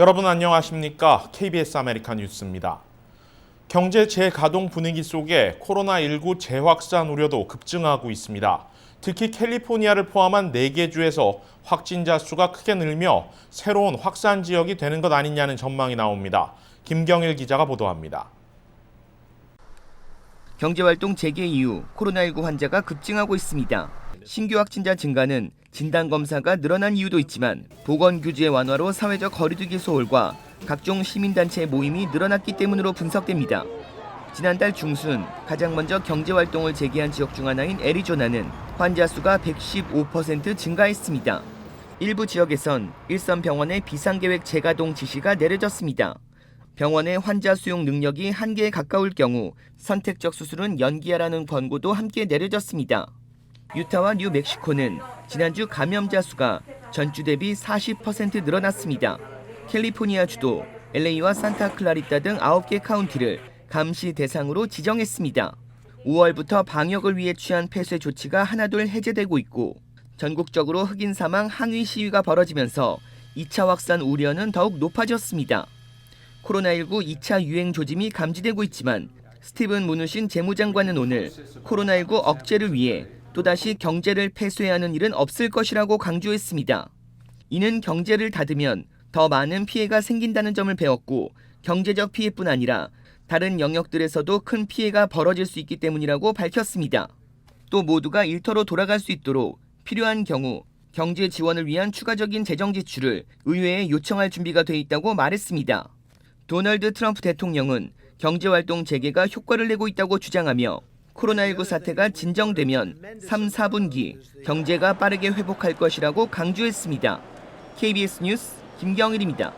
여러분 안녕하십니까? KBS 아메리카 뉴스입니다. 경제 재가동 분위기 속에 코로나19 재확산 우려도 급증하고 있습니다. 특히 캘리포니아를 포함한 4개 주에서 확진자 수가 크게 늘며 새로운 확산 지역이 되는 것 아니냐는 전망이 나옵니다. 김경일 기자가 보도합니다. 경제활동 재개 이후 코로나19 환자가 급증하고 있습니다. 신규 확진자 증가는 진단 검사가 늘어난 이유도 있지만 보건 규제 완화로 사회적 거리두기 소홀과 각종 시민단체 모임이 늘어났기 때문으로 분석됩니다. 지난달 중순 가장 먼저 경제 활동을 재개한 지역 중 하나인 애리조나는 환자 수가 115% 증가했습니다. 일부 지역에선 일선 병원의 비상계획 재가동 지시가 내려졌습니다. 병원의 환자 수용 능력이 한계에 가까울 경우 선택적 수술은 연기하라는 권고도 함께 내려졌습니다. 유타와 뉴멕시코는 지난주 감염자 수가 전주 대비 40% 늘어났습니다. 캘리포니아 주도 LA와 산타클라리타 등 9개 카운티를 감시 대상으로 지정했습니다. 5월부터 방역을 위해 취한 폐쇄 조치가 하나둘 해제되고 있고 전국적으로 흑인 사망 항의 시위가 벌어지면서 2차 확산 우려는 더욱 높아졌습니다. 코로나19 2차 유행 조짐이 감지되고 있지만 스티븐 무누신 재무장관은 오늘 코로나19 억제를 위해 또다시 경제를 폐쇄 하는 일은 없을 것이라고 강조했습니다. 이는 경제를 닫으면 더 많은 피해가 생긴다는 점을 배웠고 경제적 피해뿐 아니라 다른 영역들에서도 큰 피해가 벌어질 수 있기 때문이라고 밝혔습니다. 또 모두가 일터로 돌아갈 수 있도록 필요한 경우 경제 지원을 위한 추가적인 재정 지출을 의회에 요청할 준비가 돼 있다고 말했습니다. 도널드 트럼프 대통령은 경제활동 재개가 효과를 내고 있다고 주장하며 코로나19 사태가 진정되면 3, 4분기 경제가 빠르게 회복할 것이라고 강조했습니다. KBS 뉴스 김경일입니다.